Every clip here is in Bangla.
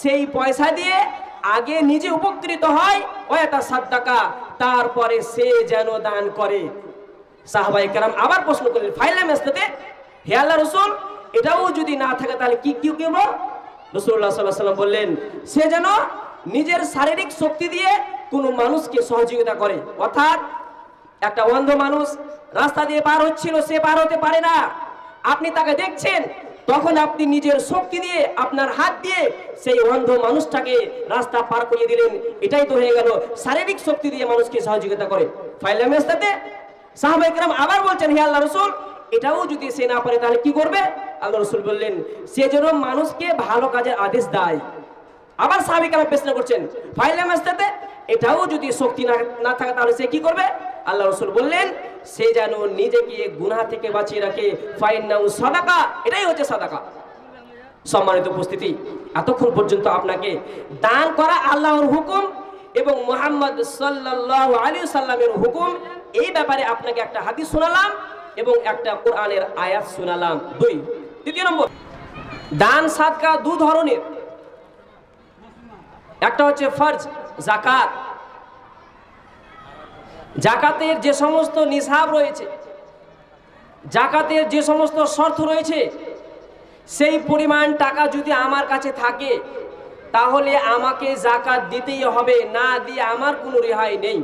সেই পয়সা দিয়ে আগে নিজে উপকৃত হয়, ওয়াতা সাদ্দাকা, তারপরে সে যেন দান করে। সাহাবাই কেরাম আবার প্রশ্ন করলেন ফাইলাম আসতে হে আল্লাহ রসুল, এটাও যদি না থাকে তাহলে কি কি কেব রসুল্লাহ সাল্লাহ বললেন, সে যেন নিজের শারীরিক শক্তি দিয়ে কোনো মানুষকে সহযোগিতা করে। অর্থাৎ একটা অন্ধ মানুষ রাস্তা দিয়ে পার হচ্ছিল, সে পার হতে পারে না। আপনি তাকে দেখছেন তখন আপনি নিজের শক্তি দিয়ে আপনার হাত দিয়ে সেই অন্ধ মানুষটাকে রাস্তা পার করিয়ে দিলেন। এটাই তো হয়ে গেল। শারীরিক শক্তি দিয়ে মানুষকে সহযোগিতা করে। ফাইলামেস্তাতে সাহাবাইকরাম আবার বলছেন, হে আল্লাহ রসুল, এটাও যদি সে না পারে তাহলে কি করবে? আল্লাহ রসুল বললেন, সে যেন মানুষকে ভালো কাজের আদেশ দেয়। আবার সাহাবিকারা প্রশ্ন করছেন ফাইলাম আসতে এটাও যদি শক্তি না থাকে, তাহলে সে কি করবে? আল্লাহ রসুল বললেন, সে যেন নিজেকে গুনাহ থেকে বাঁচিয়ে রাখে ফাইন নাউ সাদাকা, এটাই হচ্ছে সাদাকা। সম্মানিত উপস্থিতি, এতক্ষণ পর্যন্ত আপনাকে দান করা আল্লাহর হুকুম এবং মোহাম্মদ সাল্লাহ আলী সাল্লামের হুকুম, এই ব্যাপারে আপনাকে একটা হাদিস শোনালাম এবং একটা কোরআনের আয়াত শোনালাম। দুই, দ্বিতীয় নম্বর, দান সাদকা দু ধরনের। একটা হচ্ছে ফরজ জাকাত। জাকাতের যে সমস্ত নিসাব রয়েছে, জাকাতের যে সমস্ত শর্ত রয়েছে, সেই পরিমাণ টাকা যদি আমার কাছে থাকে, তাহলে আমাকে জাকাত দিতেই হবে, না দিয়ে আমার কোনো রেহাই নেই।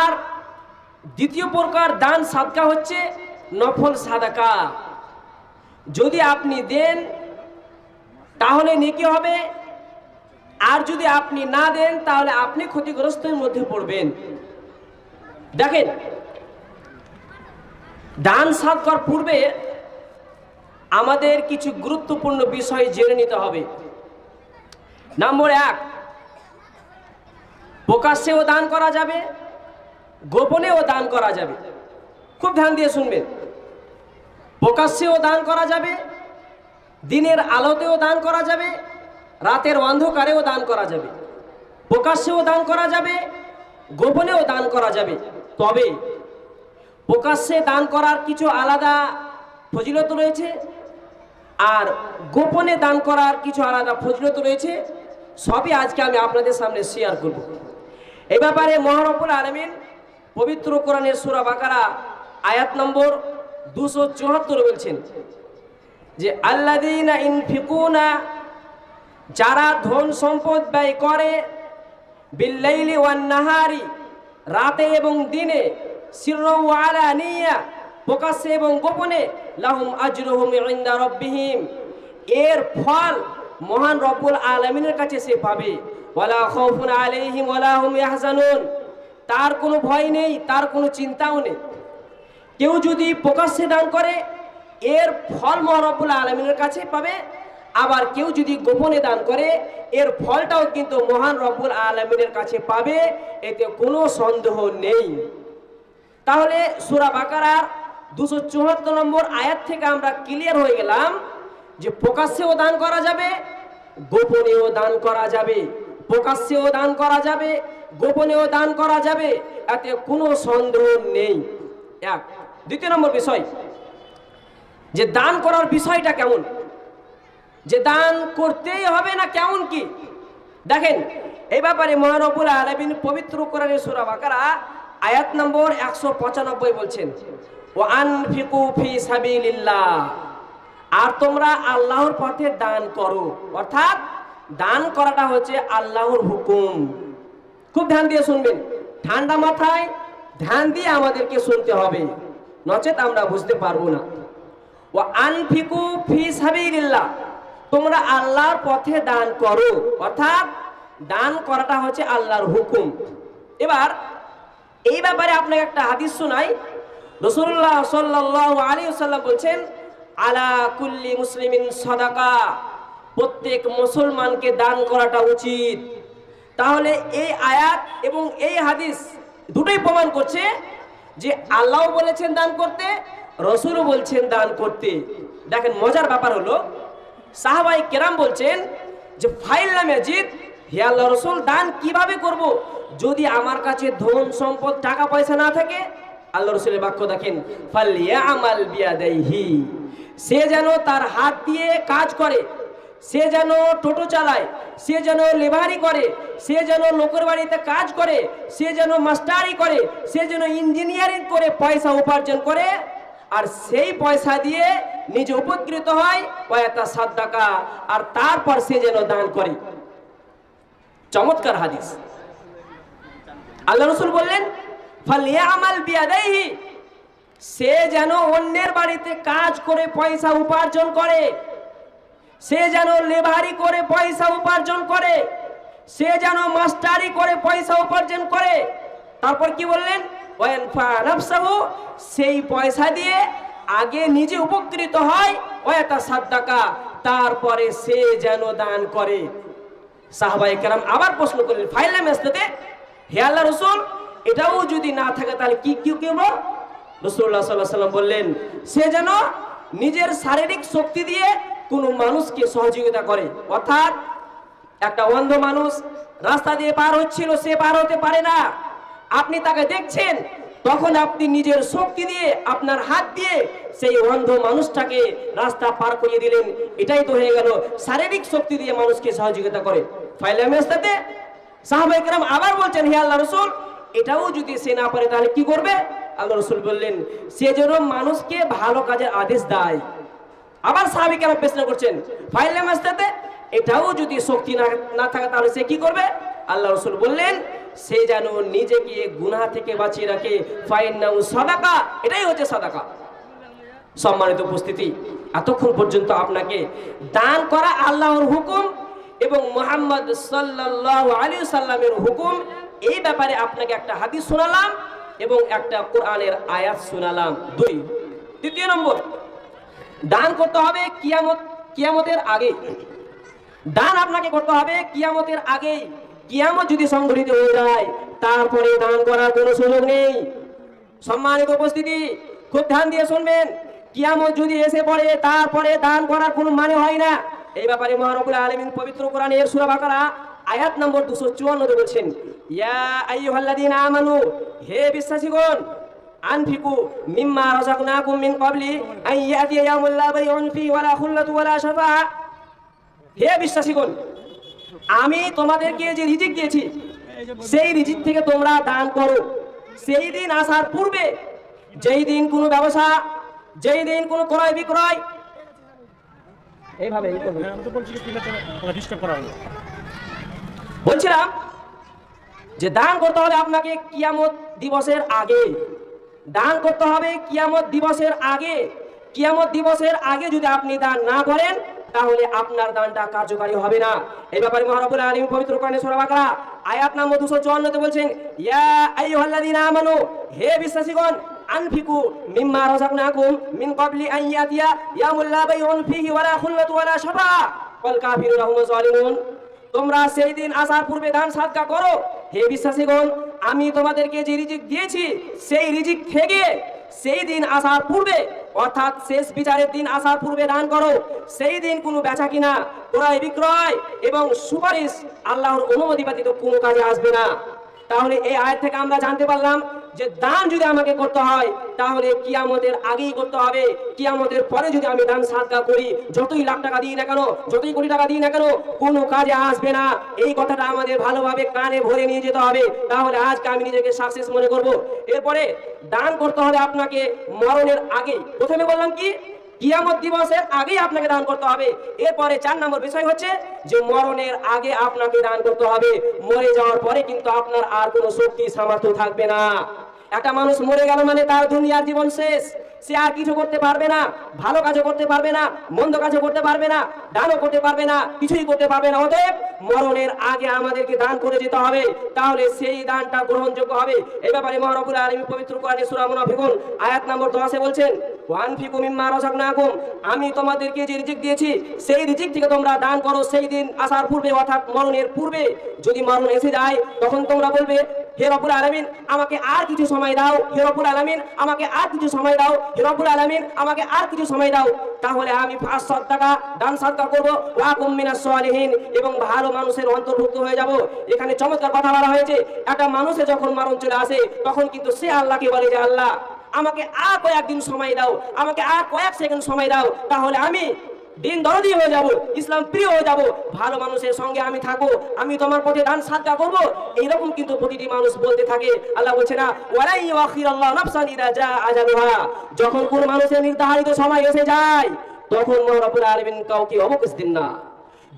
আর দ্বিতীয় প্রকার দান সাদকা হচ্ছে নফল সাদাকা। যদি আপনি দেন, তাহলে নেকি হবে আর যদি আপনি না দেন, তাহলে আপনি ক্ষতিগ্রস্তের মধ্যে পড়বেন। দেখেন, দান সাদকার পূর্বে আমাদের কিছু গুরুত্বপূর্ণ বিষয় জেনে নিতে হবে। নম্বর এক, প্রকাশ্যেও দান করা যাবে, গোপনেও দান করা যাবে। খুব ধ্যান দিয়ে শুনবেন। প্রকাশ্যেও দান করা যাবে, দিনের আলোতেও দান করা যাবে রাতের অন্ধকারেও দান করা যাবে, প্রকাশ্যেও দান করা যাবে, গোপনেও দান করা যাবে। তবে প্রকাশ্যে দান করার কিছু আলাদা ফজিলত রয়েছে আর গোপনে দান করার কিছু আলাদা ফজিলত রয়েছে, সবই আজকে আমি আপনাদের সামনে শেয়ার করব। এ ব্যাপারে মহানবুল আলমিন পবিত্র কোরআনের সুরা বাকারা, আয়াত নম্বর দুশো চুয়াত্তর বলছেন যে আল্লাদিনা ইনফিকুনা যারা ধন সম্পদ ব্যয় করে, বিল্লাইলি ওয়ান নাহারি, রাতে এবং দিনে নিয়া, প্রকাশ্যে এবং গোপনে, লাহুম আজরুহুম ইনদা রব্বিহিম। এর ফল মহান রব্বুল আলামিনের কাছে সে পাবে। ওয়ালা খাউফুন আলাইহিম ওয়ালা হুম ইয়াহজানুন। তার কোনো ভয় নেই, তার কোনো চিন্তাও নেই। কেউ যদি প্রকাশ্যে দান করে, এর ফল মহারব্বুল আলমিনের কাছে পাবে। আবার কেউ যদি গোপনে দান করে, এর ফলটাও কিন্তু মহান রব্বুল আলমিনের কাছে পাবে, এতে কোনো সন্দেহ নেই। তাহলে সুরা বাকারার দুশো চুয়াত্তর নম্বর আয়াত থেকে আমরা ক্লিয়ার হয়ে গেলাম যে প্রকাশ্যেও দান করা যাবে, গোপনেও দান করা যাবে। প্রকাশ্যেও দান করা যাবে, গোপনেও দান করা যাবে, এতে কোনো সন্দেহ নেই। এক। দ্বিতীয় নম্বর বিষয়, যে দান করার বিষয়টা কেমন? যে দান করতেই হবে না কেমন কি? দেখেন, এই ব্যাপারে মহানবুল আলমিন পবিত্র কোরআনের সুরা বাকারা আয়াত নম্বর একশো পঁচানব্বই বলছেন ও আনফিকু ফি সাবিলিল্লাহ। আর তোমরা আল্লাহর পথে দান করো। অর্থাৎ দান করাটা হচ্ছে আল্লাহর হুকুম। খুব ধ্যান দিয়ে শুনবেন। ঠান্ডা মাথায় ধ্যান দিয়ে আমাদেরকে শুনতে হবে। নচেত আমরা বুঝতে পারব না। ও আনফিকু ফি সাবিলিল্লাহ। তোমরা আল্লাহর পথে দান করো। অর্থাৎ দান করাটা হচ্ছে আল্লাহর হুকুম। এবার, এই ব্যাপারে আপনাকে একটা হাদিস শোনাই। রসুল্লাহ সাল্লাহ আলী সাল্লাম বলছেন, আলা কুল্লি মুসলিমিন সদাকা। প্রত্যেক মুসলমানকে দান করাটা উচিত। তাহলে এই আয়াত এবং এই হাদিস দুটোই প্রমাণ করছে যে আল্লাহ বলেছেন দান করতে, রসুলও বলছেন দান করতে। দেখেন, মজার ব্যাপার হলো সাহাবাই কেরাম বলছেন যে, ফাইল নামে জিদ হে আল্লাহ রসুল, দান কীভাবে করব? যদি আমার কাছে ধন সম্পদ, টাকা পয়সা না থাকে? আল্লাহ রসুলের বাক্য দেখেন, ফাল আমাল সে যেন তার হাত দিয়ে কাজ করে, সে যেন টোটো চালায়, সে যেন লেবারি করে, সে যেন লোকের বাড়িতে কাজ করে, সে যেন মাস্টারি করে, সে যেন ইঞ্জিনিয়ারিং করে পয়সা উপার্জন করে, আর সেই পয়সা দিয়ে নিজে উপকৃত হয় কয়েকটা সাদ্দাকা, আর তারপর সে যেন দান করে। চমৎকার হাদিস। আল্লাহ রসুল বললেন ফালিয়া আমাল বিয়াদাইহি সে যেন অন্যের বাড়িতে কাজ করে পয়সা উপার্জন করে, সে যেন লেবারি করে পয়সা উপার্জন করে, সে যেন মাস্টারি করে পয়সা উপার্জন করে। তারপর কি বললেন? সেই পয়সা দিয়ে আগে নিজে উপকৃত হয়, ওয়াতা সাদ্দাকা, তারপরে সে যেন দান করে। সাহবাই কেরাম আবার প্রশ্ন করলেন ফাইলাম এস্তেতে হে আল্লাহ রসুল, এটাও যদি না থাকে তাহলে কি কি করব রসুল্লাহ সাল্লাহ সাল্লাম বললেন, সে যেন নিজের শারীরিক শক্তি দিয়ে কোনো মানুষকে সহযোগিতা করে। অর্থাৎ একটা অন্ধ মানুষ রাস্তা দিয়ে পার হচ্ছিল, সে পার হতে পারে না। আপনি তাকে দেখছেন তখন আপনি নিজের শক্তি দিয়ে, আপনার হাত দিয়ে সেই অন্ধ মানুষটাকে রাস্তা পার করিয়ে দিলেন। এটাই তো হয়ে গেল। শারীরিক শক্তি দিয়ে মানুষকে সহযোগিতা করে। ফাইলামেস্তাতে সাথে সাহাবাইকরাম আবার বলছেন, হে আল্লাহ রসুল, এটাও যদি সে না পারে তাহলে কি করবে? আল্লাহ রসুল বললেন, সে যেন মানুষকে ভালো কাজের আদেশ দেয়। আবার সাহাবিকেরা প্রশ্ন করছেন ফাইলামেস্তাতে এটাও যদি শক্তি না না থাকে তাহলে সে কি করবে? আল্লাহ রসুল বললেন সে যেন নিজেকে গুনাহ থেকে বাঁচিয়ে রাখে। ফাইন নাউ সাদাকা, এটাই হচ্ছে সাদাকা। সম্মানিত উপস্থিতি, এতক্ষণ পর্যন্ত আপনাকে দান করা আল্লাহর হুকুম এবং মোহাম্মদ সাল্লাল্লাহু আলাইহি সাল্লামের হুকুম, এই ব্যাপারে আপনাকে একটা হাদিস শোনালাম এবং একটা কোরআনের আয়াত শোনালাম। দুই দ্বিতীয় নম্বর, দান করতে হবে কিয়ামত, কিয়ামতের আগে। দান আপনাকে করতে হবে কিয়ামতের আগে কিয়ামত যদি সংঘটিত হয়ে যায়, তারপরে দান করার কোনো সুযোগ নেই। সম্মানিত উপস্থিতি, খুব ধ্যান দিয়ে শুনবেন। কিয়ামত যদি এসে পড়ে, তারপরে দান করার কোনো মানে হয় না। এই ব্যাপারে মহানবুল আলমিন পবিত্র কোরআনের সূরা বাকারা, আয়াত নম্বর দুশো চুয়ান্নতে বলছেন, ইয়া আইয়ুহাল্লাযীনা আমানু, হে বিশ্বাসীগণ, আনফিকু মিম্মা রাযাকনাকুম মিন ক্বাবলি আন ইয়াতিয়া ইয়াউমুল লা বাইউন ফিহি ওয়ালা খুল্লাতু, ওয়ালা শাফাআ হে বিশ্বাসীগণ আমি তোমাদেরকে যে রিজিক দিয়েছি সেই রিজিক থেকে তোমরা দান করো। সেই দিন আসার পূর্বে যেই দিন কোনো ব্যবসা যেই দিন কোনো ক্রয় বিক্রয় এইভাবে। হ্যাঁ, বলছিলাম যে দান করতে হবে আপনাকে কিয়ামত দিবসের আগে। দান করতে হবে কিয়ামত দিবসের আগে। কিয়ামত দিবসের আগে যদি আপনি দান না করেন তাহলে আপনার দানটা কার্যকারী হবে না। এই ব্যাপারে মহারাবুল আলিম পবিত্র কোরআনে সূরা বাকারা, আয়াত নম্বর 254 তে বলছেন, ইয়া আইয়ুহাল্লাযীনা আমানু, হে বিশ্বাসীগণ, আনফিকু মিম্মা রাযাকনাকুম মিন ক্বাবলি আন ইয়াতিয়া ইয়াউমুল লা বাইউন ফিহি ওয়ালা খুল্লাতু ওয়ালা শাফা, ওয়াল কাফিরুনা হুমুজ জালিমুন তোমরা সেই দিন আসার পূর্বে দান সাদকা করো। হে বিশ্বাসীগণ, আমি তোমাদেরকে যে রিজিক দিয়েছি, সেই রিজিক থেকে সেই দিন আসার পূর্বে অর্থাৎ শেষ বিচারের দিন আসার পূর্বে দান করো। সেই দিন কোনো বেচা কিনা, ক্রয় বিক্রয় এবং সুপারিশ আল্লাহর অনুমতি ব্যতীত কোনো কাজে আসবে না। তাহলে এই আয়ের থেকে আমরা জানতে পারলাম যে দান যদি আমাকে করতে হয়, তাহলে কিয়ামতের আগেই করতে হবে। কিয়ামতের পরে যদি আমি দান সাদগা করি, যতই লাখ টাকা দিই না কেন, যতই কোটি টাকা দিই না কেন, কোনো কাজে আসবে না। এই কথাটা আমাদের ভালোভাবে কানে ভরে নিয়ে যেতে হবে। তাহলে আজকে আমি নিজেকে সাকসেস মনে করব। এরপরে দান করতে হবে আপনাকে মরণের আগে প্রথমে বললাম কি? কিয়ামত দিবসের আগেই আপনাকে দান করতে হবে। এরপরে চার নম্বর বিষয় হচ্ছে যে মরণের আগে আপনাকে দান করতে হবে। মরে যাওয়ার পরে কিন্তু আপনার আর কোনো শক্তি, সামর্থ্য থাকবে না। একটা মানুষ মরে গেল মানে তার দুনিয়ার জীবন শেষ। সে আর কিছু করতে পারবে না, ভালো কাজও করতে পারবে না, মন্দ কাজও করতে পারবে না, দানও করতে পারবে না, কিছুই করতে পারবে না। অতএব মরণের আগে আমাদেরকে দান করে যেতে হবে, তাহলে সেই দানটা গ্রহণযোগ্য হবে। এই ব্যাপারে মহারবুল আলমী পবিত্র কোরআনে সূরা মুনাফিকুন আয়াত নম্বর 10 এ বলছেন ওয়ান ফিকু মিম্মা রাযাকনাকুম আমি তোমাদেরকে যে রিজিক দিয়েছি, সেই রিজিক থেকে তোমরা দান করো। সেই দিন আসার পূর্বে অর্থাৎ মরণের পূর্বে যদি মরণ এসে যায়, তখন তোমরা বলবে হে রব্বুল আলামিন, আমাকে আর কিছু সময় দাও। হে রব্বুল আলামিন, আমাকে আর কিছু সময় দাও। হে রব্বুল আলামিন, আমাকে আর কিছু সময় দাও। তাহলে আমি পাঁচ টাকা ডান সাদকা করব। ওয়াকুম মিনাস সালিহিন, এবং ভালো মানুষের অন্তর্ভুক্ত হয়ে যাব। এখানে চমৎকার কথা বলা হয়েছে, একটা মানুষে যখন মরণ চলে আসে, তখন কিন্তু সে আল্লাহকে বলে যে, আল্লাহ, আমাকে আর কয়েকদিন সময় দাও, আমাকে আর কয়েক সেকেন্ড সময় দাও, তাহলে আমি দিন দরদি হয়ে যাব, ইসলাম প্রিয় হয়ে যাব, ভালো মানুষের সঙ্গে আমি থাকব, আমি তোমার পথে দান সাদকা করব। এইরকম কিন্তু প্রতিটি মানুষ বলতে থাকে, আল্লাহ বলছে না, ওয়ালাই আল্লাহ নাফসান ইদা জা আজালুহা। যখন কোন মানুষের নির্ধারিত সময় এসে যায়, তখন মহারাবুল আলমিন কাউকে অবকাশ দিন না।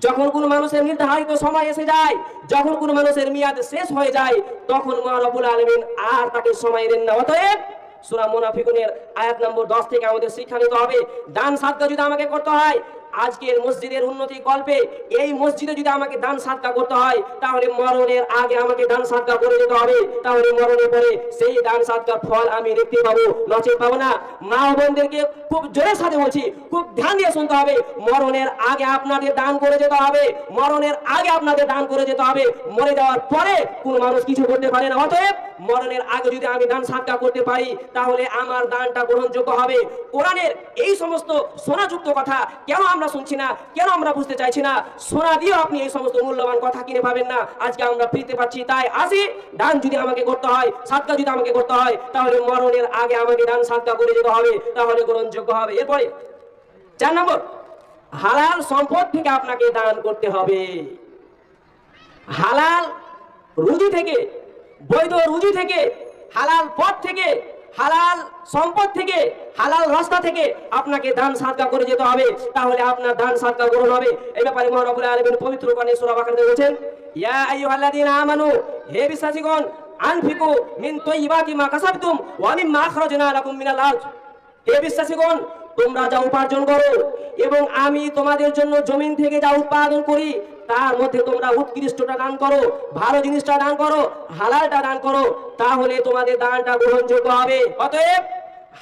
যখন কোন মানুষের নির্ধারিত সময় এসে যায়, যখন কোন মানুষের মেয়াদ শেষ হয়ে যায়, তখন মহারাবুল আলমিন আর তাকে সময় দেন না। অতএব সুরা মোনাফিকুনের আয়াত নম্বর দশ থেকে আমাদের শিক্ষা নিতে হবে। দান সাদকা যদি আমাকে করতে হয় আজকের মসজিদের উন্নতি গল্পে এই মসজিদে যদি আমাকে দান সাদকা করতে হয়, তাহলে মরণের আগে আমাকে দান সাদকা করে যেতে হবে। তাহলে মরণের পরে সেই দান সাদকার ফল আমি দেখতে পাবো, নচেত পাবো না। মা বোনদেরকে খুব জোরের সাথে বলছি, খুব ধ্যান দিয়ে শুনতে হবে। মরণের আগে আপনাদের দান করে যেতে হবে। মরণের আগে আপনাদের দান করে যেতে হবে। মরে যাওয়ার পরে কোন মানুষ কিছু করতে পারে না। অতএব মরণের আগে যদি আমি দান সাদকা করতে পারি, তাহলে আমার দানটা গ্রহণযোগ্য হবে। কোরআনের এই সমস্ত সোনাযুক্ত কথা কেন আমরা শুনছি না, কেন আমরা বুঝতে চাইছি না? সোনা দিয়েও আপনি এই সমস্ত মূল্যবান কথা কিনে পাবেন না। আজকে আমরা ফিরতে পারছি, তাই আসি। দান যদি আমাকে করতে হয় সাদকা যদি আমাকে করতে হয়, তাহলে মরণের আগে আমাকে দান সাদকা করে যেতে হবে, তাহলে গ্রহণযোগ্য হবে। এরপরে, চার নম্বর, হালাল সম্পদ থেকে আপনাকে দান করতে হবে। হালাল রুজি থেকে, বৈধ রুজি থেকে, হালাল পথ থেকে হালাল সম্পদ থেকে, হালাল রাস্তা থেকে আপনাকে দান সাদকা করে যেতে হবে। তাহলে আপনার দান সাদকা গ্রহণ হবে। এই ব্যাপারে মহানবুল আলমিন পবিত্র পানি সুরা বাকারাতে বলেছেন, ইয়া আইয়ুহাল্লাযীনা আমানু, হে বিশ্বাসীগণ, আনফিকু মিন তাইয়্যিবাতি মা কাসাবতুম ওয়া মিম্মা আখরাজনা লাকুম মিনাল আরজ। হে বিশ্বাসীগণ তোমরা যা উপার্জন করো, এবং আমি তোমাদের জন্য জমিন থেকে যা উৎপাদন করি, তার মধ্যে তোমরা উৎকৃষ্টটা দান করো, ভালো জিনিসটা দান করো, হালালটা দান করো, তাহলে তোমাদের দানটা গ্রহণযোগ্য হবে। অতএব,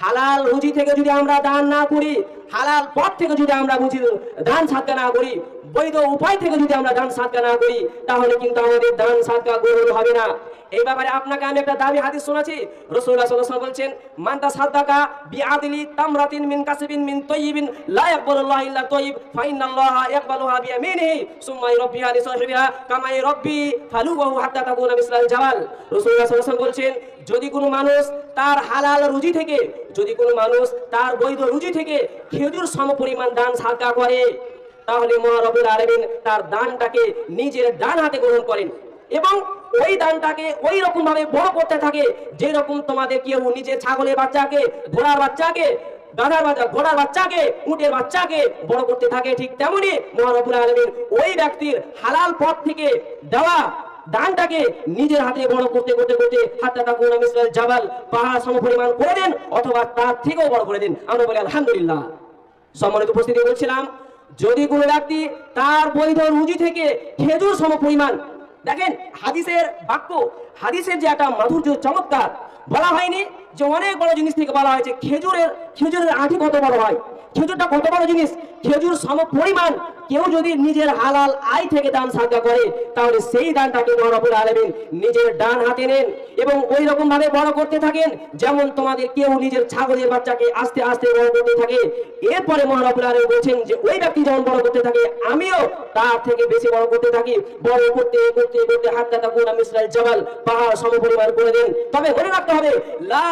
হালাল রুজি থেকে যদি আমরা দান না করি, হালাল পথ থেকে যদি আমরা বুঝি দান ছাড়তে না করি বৈধ উপায় থেকে যদি আমরা দান সাদকা না করি, তাহলে কিন্তু আমাদের দান সাদকা গ্রহণ হবে না। এই ব্যাপারে আপনাকে আমি একটা দাবি হাদিস শোনাচ্ছি। রাসূলুল্লাহ সাল্লাল্লাহু বলছেন মান্তা সাদাকা বিআদলি তামরাতিন মিন কাসবিন মিন তাইয়িবিন লা ইয়াকবালুল্লাহু ইল্লা তাইয়িব ফা ইন্নাল্লাহা ইয়াকবালুহা বিয়ামিনিহি সুম্মা ইরাব্বিহা লিসাহিবিহা কামা ইরাব্বি ফালুহু হাত্তা তাকুনা মিসলাল জাবাল সাল্লাল্লাহু বলছেন, যদি কোনো মানুষ তার হালাল রুজি থেকে, যদি কোনো মানুষ তার বৈধ রুজি থেকে খেজুর সমপরিমাণ দান সাদকা করে তাহলে মহারবুল আলমিন তার দানটাকে নিজের ডান হাতে গ্রহণ করেন এবং ওই দানটাকে ওই রকম ভাবে বড় করতে থাকে যেরকম তোমাদের কেউ নিজের ছাগলের বাচ্চাকে, ঘোড়ার বাচ্চাকে, গাধার বাচ্চা, ঘোড়ার বাচ্চাকে, উটের বাচ্চাকে বড় করতে থাকে ঠিক তেমনি মহারবুল আলমিন ওই ব্যক্তির হালাল পথ থেকে দেওয়া দানটাকে নিজের হাতে বড় করতে করতে করতে হাতে তাকুন মিসলাল জাবাল পাহাড় সমপরিমাণ করে দেন অথবা তার থেকেও বড় করে দেন। আমরা বলি, আলহামদুলিল্লাহ। সম্মানিত উপস্থিতি বলছিলাম যদি কোনো ব্যক্তি তার বৈধ রুজি থেকে খেজুর সম পরিমাণ, দেখেন হাদিসের বাক্য, হাদিসের যে একটা মাধুর্য চমৎকার, বলা হয়নি যে অনেক বড় জিনিস থেকে বলা হয়েছে, খেজুরের খেজুরের আঠি কত বড় হয়? খেজুরটা কত বড় জিনিস? খেজুর সম পরিমাণ কেউ যদি নিজের হালাল আয় থেকে দান সাদকা করে, তাহলে সেই দানটাকে মহানবুল আলমিন নিজের ডান হাতে নেন এবং ওই রকম ভাবে বড় করতে থাকেন যেমন তোমাদের কেউ নিজের ছাগলের বাচ্চাকে আস্তে আস্তে বড় করতে থাকে। এরপরে মহানবুল আলমিন বলছেন যে, ওই ব্যক্তি যেমন বড় করতে থাকে, আমিও তার থেকে বেশি বড় করতে থাকি। বড় করতে করতে করতে হাতটা তখন আমি ইসরায়েল জবাল পাহাড় সমপরিমাণ করে দেন। তবে মনে রাখতে হবে, লা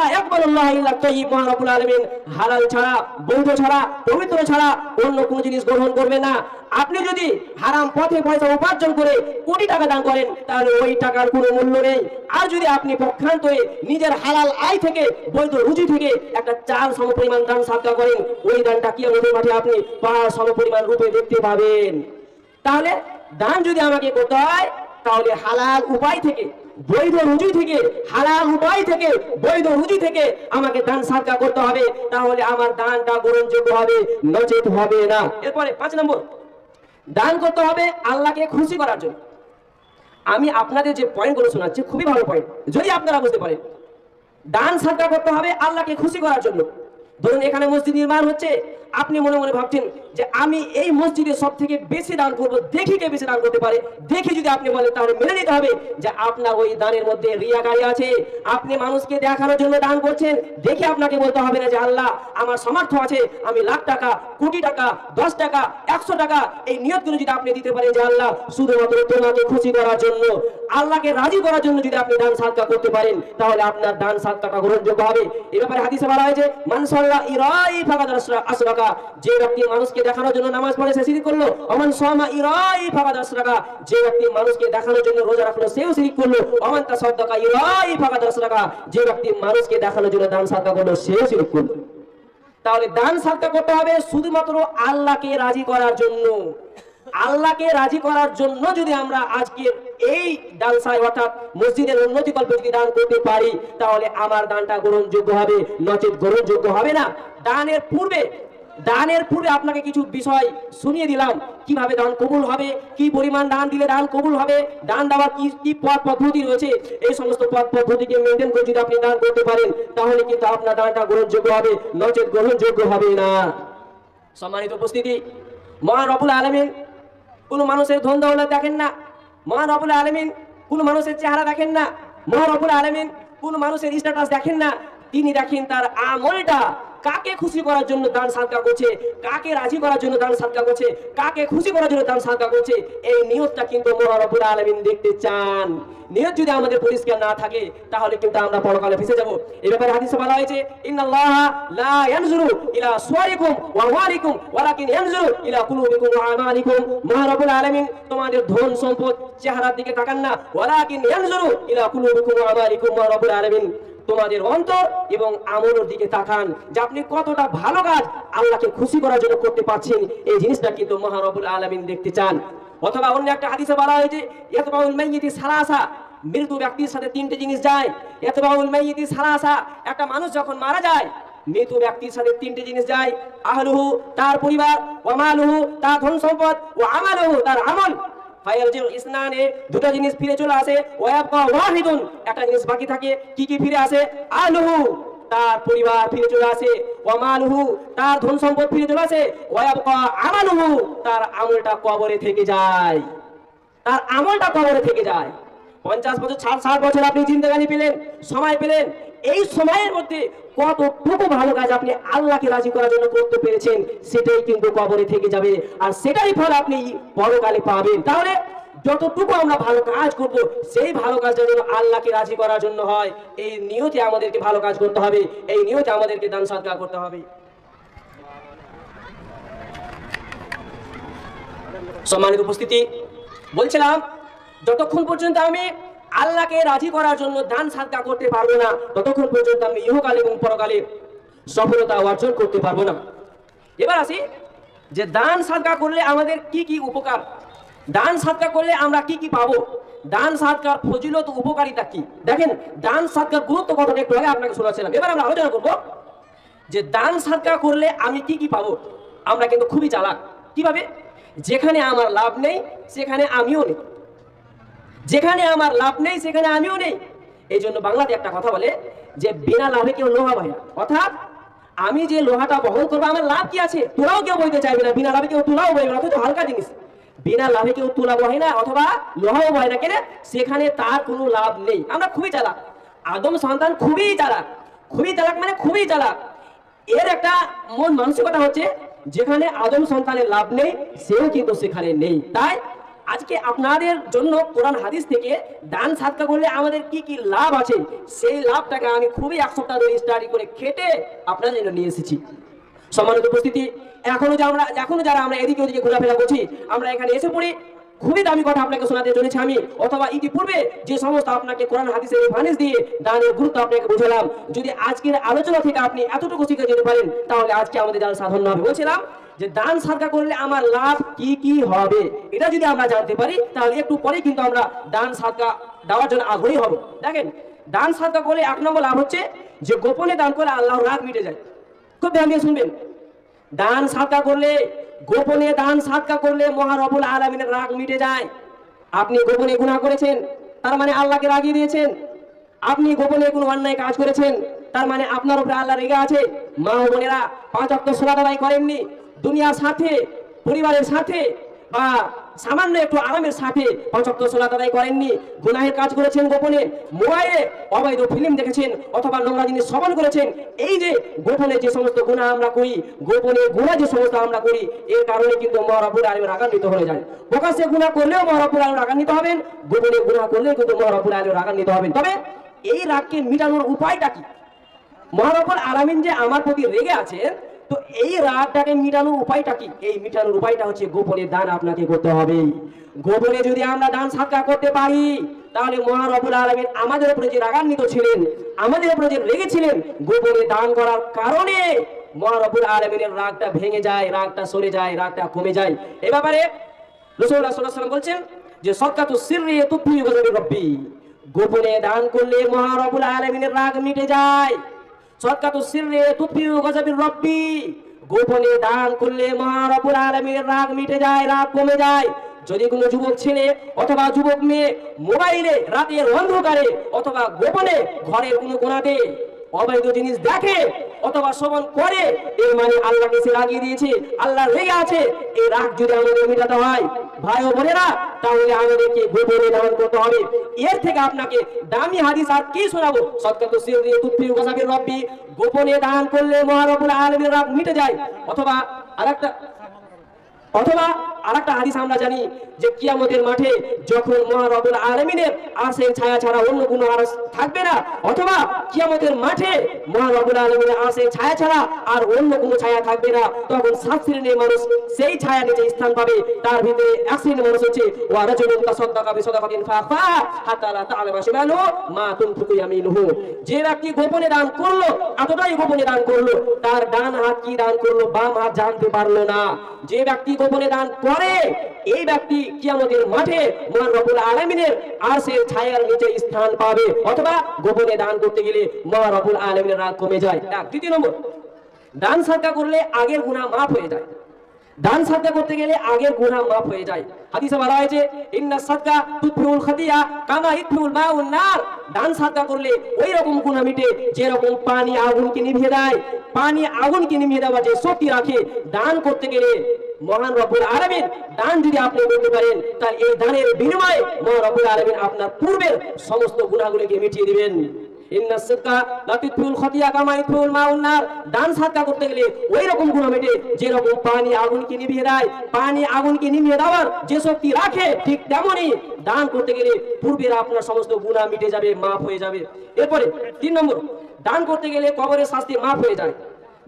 তাইয়্যিব মহানবুল আলমিন। হালাল ছাড়া, বৈধ ছাড়া পবিত্র ছাড়া অন্য কোনো জিনিস গ্রহণ করবে না। আপনি যদি হারাম পথে পয়সা উপার্জন করে কোটি টাকা দান করেন, তাহলে ওই টাকার কোনো মূল্য নেই। আর যদি আপনি পক্ষান্তরে নিজের হালাল আয় থেকে, বৈধ রুজি থেকে একটা চাল সমপরিমাণ দান সাদকা করেন, ওই দানটা কি আমাদের মাঠে আপনি পাহাড় সমপরিমাণ রূপে দেখতে পাবেন? তাহলে দান যদি আমাকে করতে হয়, তাহলে হালাল উপায় থেকে বৈধ রুজি থেকে হালাল উপায় থেকে, বৈধ রুজি থেকে আমাকে দান সাদকা করতে হবে, তাহলে আমার দানটা গ্রহণযোগ্য হবে, নচেত হবে না। এরপরে পাঁচ নম্বর, দান করতে হবে আল্লাহকে খুশি করার জন্য। আমি আপনাদের যে পয়েন্টগুলো শোনাচ্ছি, খুবই ভালো পয়েন্ট। যদি আপনারা বুঝতে পারেন, দান সাদকা করতে হবে আল্লাহকে খুশি করার জন্য। ধরুন এখানে মসজিদ নির্মাণ হচ্ছে আপনি মনে মনে ভাবছেন যে আমি এই মসজিদে সব থেকে বেশি দান করব, দেখি কে বেশি দান করতে পারে? দেখি যদি আপনি বলেন, তাহলে মেনে নিতে হবে যে আপনার ওই দানের মধ্যে রিয়াকারি আছে। আপনি মানুষকে দেখানোর জন্য দান করছেন, দেখে আপনাকে বলতে হবে না যে আল্লাহ, আমার সামর্থ্য আছে, আমি লাখ টাকা, কোটি টাকা, দশ টাকা, একশো টাকা এই নিয়তগুলো যদি আপনি দিতে পারেন যে আল্লাহ, শুধুমাত্র তোমাকে খুশি করার জন্য, আল্লাহকে রাজি করার জন্য যদি আপনি দান সাদকা করতে পারেন, তাহলে আপনার দান সাদকাটা গ্রহণযোগ্য হবে। এ ব্যাপারে হাদিসে বলা হয়েছে মানসাল্লাহ ইরাই ফাকাদ আসরা যে ব্যক্তি মানুষকে দেখানোর জন্য নামাজ করল। অমান সামা ইরাই যে ব্যক্তি মানুষকে দেখানোর জন্য রোজা রাখল, সেও করল। অমান ইরাই যে ব্যক্তি মানুষকে দেখানোর জন্য দান সাদকা করল, সেও করল। তাহলে দান সাদকা করতে হবে শুধুমাত্র আল্লাহকে রাজি করার জন্য। আল্লাহকে রাজি করার জন্য যদি আমরা আজকে এই দালসায় অর্থাৎ মসজিদের উন্নতি কল্পে যদি দান করতে পারি, তাহলে আমার দানটা গ্রহণযোগ্য হবে, নচেত গ্রহণযোগ্য হবে না। দানের পূর্বে দানের পূর্বে আপনাকে কিছু বিষয় শুনিয়ে দিলাম। কীভাবে দান কবুল হবে? কি পরিমাণ দান দিলে দান কবুল হবে? দান দেওয়ার কি কি পথ পদ্ধতি রয়েছে? এই সমস্ত পথ পদ্ধতিকে মেনটেন করে যদি আপনি দান করতে পারেন, তাহলে কিন্তু আপনার দানটা গ্রহণযোগ্য হবে। নচেত গ্রহণযোগ্য হবে না। সম্মানিত উপস্থিতি, মহান রবুল আলমিন, কোনো মানুষের ধন দৌলত দেখেন না। মহান রবুল আলমিন, কোনো মানুষের চেহারা দেখেন না। মহান রবুল আলমিন, কোনো মানুষের স্ট্যাটাস দেখেন না। তিনি দেখেন তার আমলটা কাকে খুশি করার জন্য দান সাদকা করছে? কাকে রাজি করার জন্য দান সাদকা করছে? কাকে খুশি করার জন্য দান সাদকা করছে? এই নিয়তটা কিন্তু মহান রবুল আলমিন দেখতে চান। নিয়ত যদি আমাদের পরিষ্কার না থাকে, তাহলে কিন্তু আমরা পরকালে ফেসে যাব। এই ব্যাপারে হাদিসে বলা হয়েছে, ইন্নাল্লাহ লা ইয়ানজুরু ইলা সুওয়ারিকুম ওয়া আমওয়ালিকুম ওয়ালাকিন ইয়ানজুরু ইলা কুলুবিকুম ওয়া আমালিকুম। মহান রব্বুল আলামিন, তোমাদের ধন সম্পদ চেহারার দিকে তাকান না। ওয়ালাকিন ইয়ানজুরু ইলা কুলুবিকুম ওয়া আমালিকুম মহান রব্বুল আলামিন। তোমাদের অন্তর এবং আমলের দিকে তাকান যে আপনি কতটা ভালো কাজ আল্লাহকে খুশি করার জন্য করতে পারছেন। এই জিনিসটা কিন্তু মহারবুল আলামিন দেখতে চান। অথবা অন্য একটা হাদিসে বলা হয়েছে, ইয়াতবাউল মাইয়িতি মৃত ব্যক্তির সাথে তিনটে জিনিস যায়। ইয়াতবাউল মাইয়িতি সালাসা। একটা মানুষ যখন মারা যায় মৃত ব্যক্তির সাথে তিনটে জিনিস যায়। আহলুহু, তার পরিবার ওয়ামালুহু তার ধন সম্পদ ও আমালুহু, তার আমল। ফায়ারজিউ ইসনানে দুটো জিনিস ফিরে চলে আসে ওয়াবকা ওয়াহিদুন। একটা জিনিস বাকি থাকে, কি কি ফিরে আসে? আলুহু, তার পরিবার ফিরে চলে আসে। ওয়ামালুহু তার ধন সম্পদ ফিরে চলে আসে। ওয়াবকা আমালুহু, তার আমলটা কবরে থেকে যায়। তার আমলটা কবরে থেকে যায়। পঞ্চাশ বছর ষাট ষাট বছর আপনি জিন্দাগানি পেলেন, সময় পেলেন এই সময়ের মধ্যে কতটুকু ভালো কাজ আপনি আল্লাহকে রাজি করার জন্য করতে পেরেছেন, সেটাই কিন্তু কবরে থেকে যাবে। আর সেটাই ফল আপনি পরকালে পাবেন। তাহলে যতটুকু আমরা ভালো কাজ করব, সেই ভালো কাজটা যেন আল্লাহকে রাজি করার জন্য হয়, এই নিয়তে আমাদেরকে ভালো কাজ করতে হবে, এই নিয়তে আমাদেরকে দান সৎকার করতে হবে। সম্মানিত উপস্থিতি, বলছিলাম, যতক্ষণ পর্যন্ত আমি আল্লাহকে রাজি করার জন্য দান সাদকা করতে পারব না। ততক্ষণ পর্যন্ত আমি ইহকাল এবং পরকালে সফলতা অর্জন করতে পারব না। এবার আসি যে দান সাদকা করলে আমাদের কি কি উপকার? দান সাদকা করলে আমরা কি কি পাবো? দান সাদকার ফজিলত উপকারিতা কি? দেখেন, দান সাদকার গুরুত্ব কতটা একটু আগে আপনাকে শোনাচ্ছিলাম। এবার আমরা আলোচনা করব যে দান সাদকা করলে আমি কি কি পাবো? আমরা কিন্তু খুবই চালাক। কীভাবে? যেখানে আমার লাভ নেই, সেখানে আমিও নেই। যেখানে আমার লাভ নেই, সেখানে আমিও নেই। এই জন্য বাংলাতে একটা কথা বলে যে, বিনা লাভে কেউ লোহা না। অর্থাৎ, আমি যে লোহাটা বহন করব, আমার লাভ কি আছে? তোরাও কেউ বইতে চাইবে না। বিনা লাভে কেউ তোলাও বইবে না। অথচ হালকা জিনিস। বিনা লাভে কেউ তোলা বহে না, অথবা লোহাও বহে না। কেনে? সেখানে তার কোনো লাভ নেই। আমরা খুবই চালাক। আদম সন্তান খুবই চালাক। খুবই চালাক মানে খুবই চালাক। এর একটা মন মানসিকতা হচ্ছে, যেখানে আদম সন্তানের লাভ নেই, সেও কিন্তু সেখানে নেই। তাই আজকে আপনাদের জন্য কোরআন হাদিস থেকে দান সাদকা করলে আমাদের কি কি লাভ আছে? সেই লাভটাকে আমি খুবই এক সপ্তাহ ধরে স্টাডি করে খেটে আপনাদের জন্য নিয়ে এসেছি। সম্মানিত উপস্থিতি, এখনও যে আমরা এখনও যারা আমরা এদিকে ওদিকে ঘোরাফেরা করছি, আমরা এখানে এসে পড়ি, খুবই দামি কথা আপনাকে শোনাতে চলেছি আমি। অথবা ইতিপূর্বে যে সমস্ত আপনাকে কোরআন হাদিসের রেফারেন্স দিয়ে দানের গুরুত্ব আপনাকে বুঝালাম, যদি আজকের আলোচনা থেকে আপনি এতটুকু শিখে যেতে পারেন, তাহলে আজকে আমাদের দান সাধন হবে। বলছিলাম যে দান সাদকা করলে আমার লাভ কি কি হবে? এটা যদি আমরা জানতে পারি, তাহলে একটু পরে কিন্তু আমরা দান সাদকা দেওয়ার জন্য আগ্রহী হব। দেখেন, দান সাদকা করলে এক নম্বর লাভ হচ্ছে যে গোপনে দান করে আল্লাহর রাগ মিটে যায়। খুব ধ্যান দিয়ে শুনবেন। দান সাদকা করলে, গোপনে দান সাদকা করলে মহারবুল আলমিনের রাগ মিটে যায়। আপনি গোপনে গুনাহ করেছেন, তার মানে আল্লাহকে রাগিয়ে দিয়েছেন। আপনি গোপনে কোনো অন্যায় কাজ করেছেন, তার মানে আপনার উপরে আল্লাহ রেগে আছে। মা বোনেরা পাঁচ অক্ট সোলাদ আদায় করেননি। দুনিয়ার সাথে, পরিবারের সাথে বা সামান্য একটু আরামের সাথে পঁচাত্ত সোলাত আদায় করেননি। গুনাহের কাজ করেছেন গোপনে। মোবাইলে অবৈধ ফিল্ম দেখেছেন অথবা নোংরা জিনিস শ্রবণ করেছেন। এই যে গোপনে যে সমস্ত গুণা আমরা করি, গোপনে গুণা যে সমস্ত আমরা করি, এর কারণে কিন্তু মহারাবুল আলমের রাগান্বিত হয়ে যায় প্রকাশ্যে গুণা করলেও মহারাবুল আলম রাগান্বিত হবেন, গোপনে গুণা করলেও কিন্তু মহারাবুল আলম রাগান্বিত হবেন। তবে এই রাগকে মিটানোর উপায়টা কি? মহারবুল আলামিন যে আমার প্রতি রেগে আছেন তো এই রাগটাকে মিটানোর উপায়টা কি? এই মিটানোর উপায়টা হচ্ছে গোপনে দান আপনাকে করতে হবে। গোপনে যদি আমরা দান সাক্ষা করতে পারি, তাহলে মহারবুল আলমিন আমাদের উপরে যে রাগান্বিত ছিলেন, আমাদের উপরে যে রেগেছিলেন গোপনে দান করার কারণে মহারবুল আলমিনের রাগটা ভেঙে যায়, রাগটা সরে যায়, রাগটা কমে যায়। এ ব্যাপারে রসুল্লাহ সাল্লাহ সাল্লাম বলছেন যে সৎকাতু সিররি তুপ্পি গজবি রব্বি। গোপনে দান করলে মহারবুল আলমিনের রাগ মিটে যায়। সৎকাতু সিররি তুপ্পি গজবি রব্বি। গোপনে দান করলে মহারবুল আলমীর রাগ মিটে যায়, রাগ কমে যায়। যদি কোনো যুবক ছেলে অথবা যুবক মেয়ে মোবাইলে রাতের অন্ধকারে অথবা গোপনে ঘরের কোনো কোনাতে অবৈধ জিনিস দেখে অথবা শ্রবণ করে, এর মানে আল্লাহকে সে লাগিয়ে দিয়েছে আল্লাহ রেগে আছে এই রাগ যদি আমাদের মেটাতে হয়, ভাই ও বোনেরা, তাহলে আমাদেরকে গোপনে দান করতে হবে। এর থেকে আপনাকে দামি হাদিস আর কি শোনাবো? সৎকাত সির দিয়ে তুফি গোসাবির রব্বি, গোপনে দান করলে মহারবুল আলমীর রাগ মিটে যায়। অথবা আরেকটা, অথবা আরেকটা হাদিস আমরা জানি যে কিয়ামতের মাঠে যখন মহারবুল আলমিনের আরশের ছায়া ছাড়া অন্য কোনো আরশ থাকবে না, অথবা কিয়ামতের মাঠে মহারবুল আলমিনের ছায়া ছাড়া আর অন্য কোনো ছায়া থাকবে না, তখন সাত শ্রেণির মানুষ সেই ছায়া নিচে স্থান পাবে। তার ভিতরে এক শ্রেণির মানুষ হচ্ছে ওয়ারাজুলুন তাসাদ্দাকা বিসাদাকাতিন ফাখফা হাত্তা লা তা'লামা শিমালুহু মা যে ব্যক্তি গোপনে দান করল, এতটাই গোপনে দান করল, তার ডান হাত কি দান করল, বাম হাত জানতে পারল না। যে ব্যক্তি গোপনে দান এই ব্যক্তি কিয়ামতের মাঠে মহান আলমিনের আর ছায়ার নিচে স্থান পাবে। অথবা গোপনে দান করতে গেলে মহান রবুল আলমিনের রাগ কমে যায়। তৃতীয় নম্বর, দান সাদকা করলে আগের গুণা মাফ হয়ে যায়। দান সাদকা করতে গেলে আগের গুনাহ মাফ হয়ে যায়। হাদিসে বলা হয়েছে, ইন্না সাদকা তুতফিউল খাদিয়া কামা ইতফিউল মাউন নার। দান সাদকা করলে ওই রকম গুনাহ মিটে যেরকম পানি আগুনকে নিভিয়ে দেয়। পানি আগুনকে নিভিয়ে দেওয়া যে শক্তি রাখে, দান করতে গেলে মহান রব্বুল আলামিন, দান যদি আপনি করতে পারেন, তাহলে এই দানের বিনিময়ে মহান রব্বুল আলামিন আপনার পূর্বের সমস্ত গুনাহগুলোকে মিটিয়ে দিবেন। ইন্না সিদকা লাতিফুল খতিয়া কামা সাদকা করতে গেলে ওই রকম মেটে যে রকম পানি আগুনকে নিভিয়ে দেয়, পানি আগুনকে নিভিয়ে দেওয়ার যে শক্তি রাখে, ঠিক দান করতে গেলে পূর্বের আপনার সমস্ত মিটে যাবে হয়ে যাবে। এরপরে তিন নম্বর, দান করতে গেলে কবরের শাস্তি মাফ হয়ে যায়।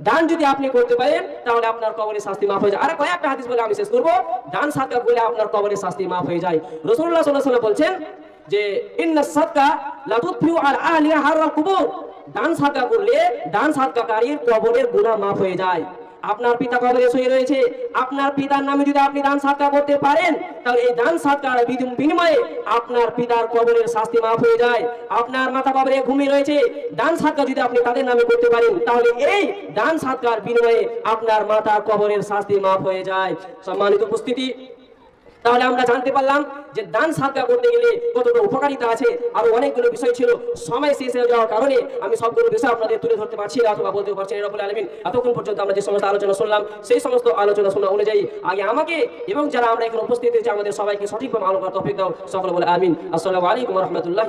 দান যদি আপনি করতে পারেন, তাহলে আপনার কবরের শাস্তি মাফ হয়ে যায়। আর কয়েকটা হাদিস বলে আমি শেষ করব। দান সাদকা করলে আপনার কবরের শাস্তি মাফ হয়ে যায়। রসুল্লাহ সাল্লাহ বলছেন যে কবরের মাফ হয়ে যায়। আপনার পিতা কবরে শুয়ে রয়েছে? আপনার পিতার নামে যদি আপনি দান করতে পারেন, তাহলে এই দান বিনিময়ে আপনার পিতার কবরের শাস্তি মাফ হয়ে যায়। আপনার মাথা কবরে ঘুমিয়ে রয়েছে। দান সাদকা যদি আপনি তাদের নামে করতে পারেন, তাহলে এই দান সাদকার বিনিময়ে আপনার মাতার কবরের শাস্তি মাফ হয়ে যায়। সম্মানিত উপস্থিতি তাহলে আমরা জানতে পারলাম যে দান সাদগা করতে গেলে কতটা উপকারিতা আছে। আরও অনেকগুলো বিষয় ছিল। সময় শেষ হয়ে যাওয়ার কারণে আমি সবগুলো বিষয় আপনাদের তুলে ধরতে পারছি, অথবা বলতে পারছি না রবুল আলমিন। এতক্ষণ পর্যন্ত আমরা যে সমস্ত আলোচনা শুনলাম, সেই সমস্ত আলোচনা শোনা অনুযায়ী আগে আমাকে এবং যারা আমরা এখানে উপস্থিত হয়েছি, আমাদের সবাইকে সঠিকভাবে আলোকার তফিক দাও। সকলে বলে আমিন। আসসালামু আলাইকুম রহমতুল্লাহ